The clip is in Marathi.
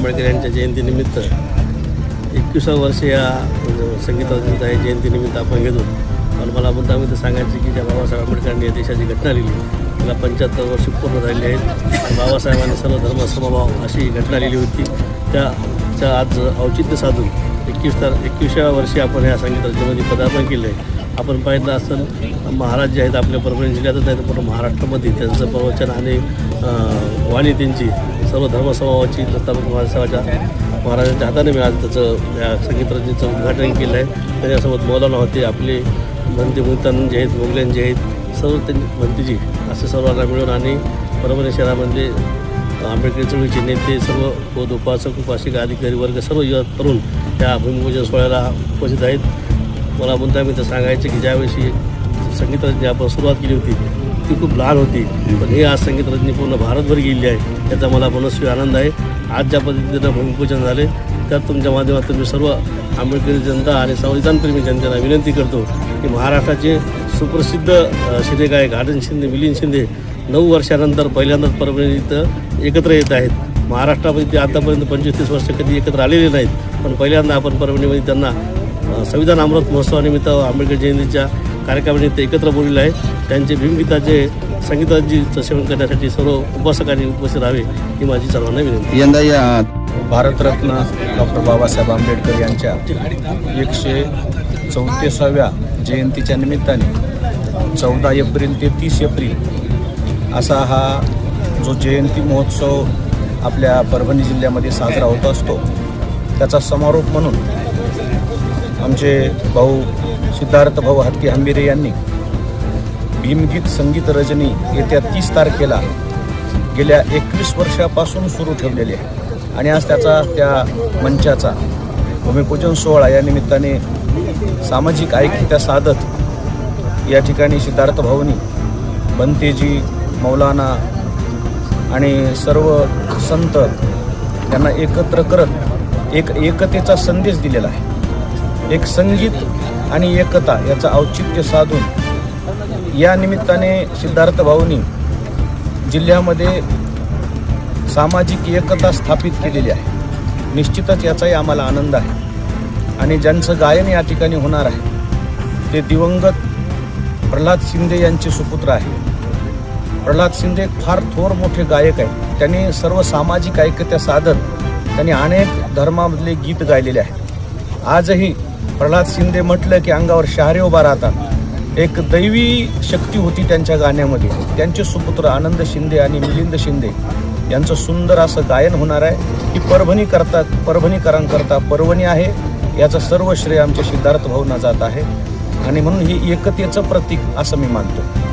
आंबेडकर यांच्या जयंतीनिमित्त एकविसावं वर्ष या संगीताच्या जयंतीनिमित्त आपण घेतो. पण मला मुद्दाम इथं सांगायचं की ज्या बाबासाहेब आंबेडकरांनी या देशाची घटना लिहिली त्याला पंच्याहत्तर वर्ष पूर्ण झालेली आहेत. बाबासाहेबांनी सर्व धर्म समभाव अशी घटना लिहिली होती. त्याचं आज औचित्य साधून एकवीस तार एकविसाव्या वर्षी आपण या संगीत राज्यामध्ये म्हणजे पदार्पण केलं आहे. आपण पाहिलं असेल महाराज जे आहेत आपल्या परभणी जिल्ह्यातच नाही तर पूर्ण महाराष्ट्रामध्ये त्यांचं प्रवचन आणि वाणी त्यांची सर्व धर्मसमूहाची दत्तात्रय महाराजाच्या महाराजांच्या हाताने मी आज त्याचं या संगीत उद्घाटन केलं आहे. त्याच्यासोबत मौलाना होते आपले म्हणते मुलतान जे आहेत मोगल्यान जे आहेत सर्व त्यांनी भंतीजी असे सर्वांना मिळून आणि परभणी शहरामध्ये आंबेडकर चळवळीचे नेते सर्व पद उपासक उपासिक अधिकारी वर्ग सर्व युवा करून त्या भूमिपूजन सोहळ्याला उपस्थित आहेत. मला मुद्दा मी तर सांगायचं की ज्यावेळी संगीत आपण सुरुवात केली होती ती खूप लहान होती. पण हे आज संगीत रजनी पूर्ण भारतभर गेलेली आहे. त्याचा मला मनस्वी आनंद आहे. आज ज्या पद्धतीनं भूमिपूजन झाले त्यात तुमच्या माध्यमातून मी सर्व आंबेडकरी जनता आणि संविधानप्रेमी जनतेला विनंती करतो की महाराष्ट्राचे सुप्रसिद्ध शिरेगायक शिनेगायक आनंद शिंदे मिलिंद शिंदे नऊ वर्षानंतर पहिल्यांदाच परभणीत इथं एकत्र येत आहेत. महाराष्ट्रामध्ये ते आतापर्यंत पंचवीस तीस वर्ष कधी एकत्र आलेले नाहीत. पण पहिल्यांदा आपण परभणीमध्ये त्यांना संविधान अमृत महोत्सवानिमित्त आंबेडकर जयंतीच्या कार्यक्रमानिमित्त एकत्र बोललेले आहे त्यांचे भीमगीताचे संगीताजीचं सेवन करण्यासाठी सर्व उपासकांनी उपस्थित राहावे ही माझी सर्वांना विनंती. यंदा या भारतरत्न डॉक्टर बाबासाहेब आंबेडकर यांच्या एकशे चौतीसाव्या जयंतीच्या निमित्ताने चौदा एप्रिल ते तीस एप्रिल असा हा जो जयंती महोत्सव आपल्या परभणी जिल्ह्यामध्ये साजरा होत असतो त्याचा समारोप म्हणून आमचे भाऊ सिद्धार्थ भाऊ हत्ती हंबिरे यांनी भीमगीत संगीत रजनी येत्या तीस तारखेला गेल्या एकवीस वर्षापासून सुरू ठेवलेली आहे. आणि आज त्याचा त्या मंचाचा भूमिपूजन सोहळा या निमित्ताने सामाजिक ऐक्यता साधत या ठिकाणी सिद्धार्थ भाऊनी बंतेजी मौलाना आणि सर्व संत यांना एकत्र करत एक एकतेचा संदेश दिलेला आहे. एक संगीत आणि एकता याचं औचित्य साधून या निमित्ताने सिद्धार्थ भाऊनी जिल्ह्यामध्ये सामाजिक एकता स्थापित केलेली आहे. निश्चितच याचाही आम्हाला आनंद आहे. आणि ज्यांचं गायन या ठिकाणी होणार आहे ते दिवंगत प्रल्हाद शिंदे यांचे सुपुत्र आहे. प्रल्हाद शिंदे फार थोर मोठे गायक आहेत. त्यांनी सर्व सामाजिक ऐक्यता साधत त्यांनी अनेक धर्मामधले गीत गायलेले आहेत. आजही प्रल्हाद शिंदे म्हटलं की अंगावर शहारे उभा राहतात. एक दैवी शक्ती होती त्यांच्या गाण्यामध्ये. त्यांचे सुपुत्र आनंद शिंदे आणि मिलिंद शिंदे यांचं सुंदर असं गायन होणार आहे. ही परभणी करतात परभणीकरांकरता पर्वणी आहे. याचं सर्व श्रेय आमच्या सिद्धार्थ भाऊंना जात आहे. आणि म्हणून ही एकतेचं प्रतीक असं मी मानतो.